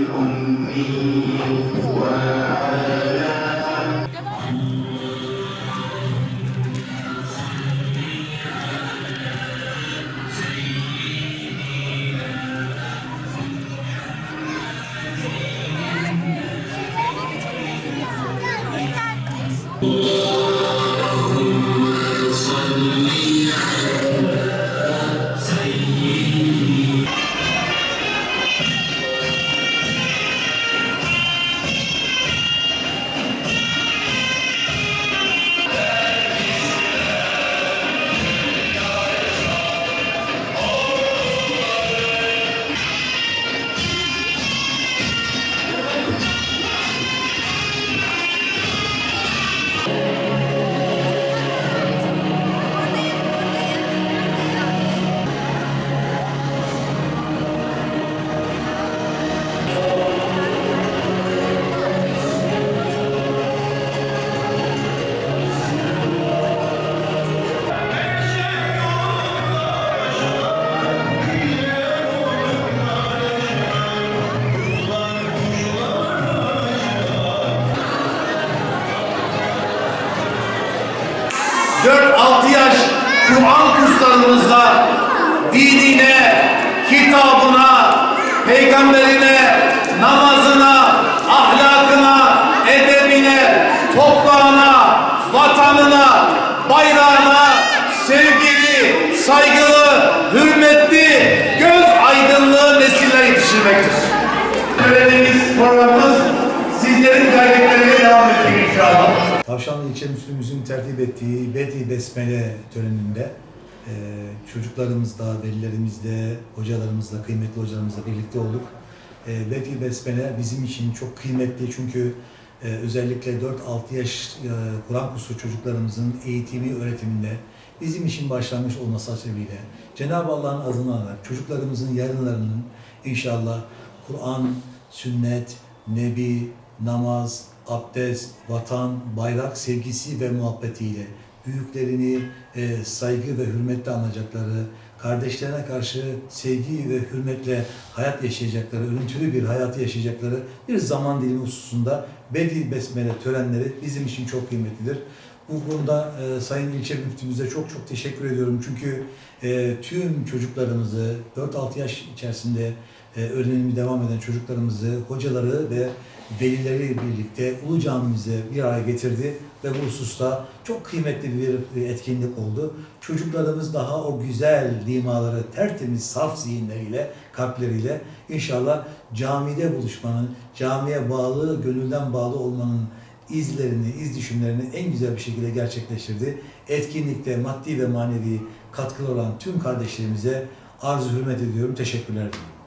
الأمي Allah'ım salli 4-6 yaş Kur'an kurslarımızda dinine, kitabına, peygamberine, namazına, ahlakına, edebine, toprağına, vatanına, bayrağına sevgili, saygılı, hürmetli, göz aydınlığı nesiller yetiştirmektir. Söylediğimiz programımız sizlerin gayretlerine devam edecek inşallah. Tavşanlı İlçe Müslümümüzün tertip ettiği Bedi Besmele töreninde e, çocuklarımızla, velilerimizle, hocalarımızla, kıymetli hocalarımızla birlikte olduk. E, Bedi Besmele bizim için çok kıymetli çünkü e, özellikle 4-6 yaş e, Kur'an kursu çocuklarımızın eğitimi, öğretiminde bizim için başlangıç olması sebebiyle Cenab-ı Allah'ın adını alarak çocuklarımızın yarınlarının inşallah Kur'an, sünnet, nebi, namaz, abdest, vatan, bayrak sevgisi ve muhabbetiyle büyüklerini e, saygı ve hürmetle anacakları, kardeşlerine karşı sevgi ve hürmetle hayat yaşayacakları, örüntülü bir hayatı yaşayacakları bir zaman dilimi hususunda Bedi Besmele törenleri bizim için çok kıymetlidir. Bu konuda e, Sayın İlçe Müftümüze çok çok teşekkür ediyorum. Çünkü e, tüm çocuklarımızı 4-6 yaş içerisinde e, öğrenimi devam eden çocuklarımızı, hocaları ve velileri birlikte Ulu Camimize bir araya getirdi ve bu hususta çok kıymetli bir etkinlik oldu. Çocuklarımız daha o güzel limaları tertemiz, saf zihinleriyle, kalpleriyle inşallah camide buluşmanın, camiye bağlı, gönülden bağlı olmanın izlerini, iz düşümlerini en güzel bir şekilde gerçekleştirdi. Etkinlikte maddi ve manevi katkılı olan tüm kardeşlerimize arzu hürmet ediyorum. Teşekkürler diliyorum.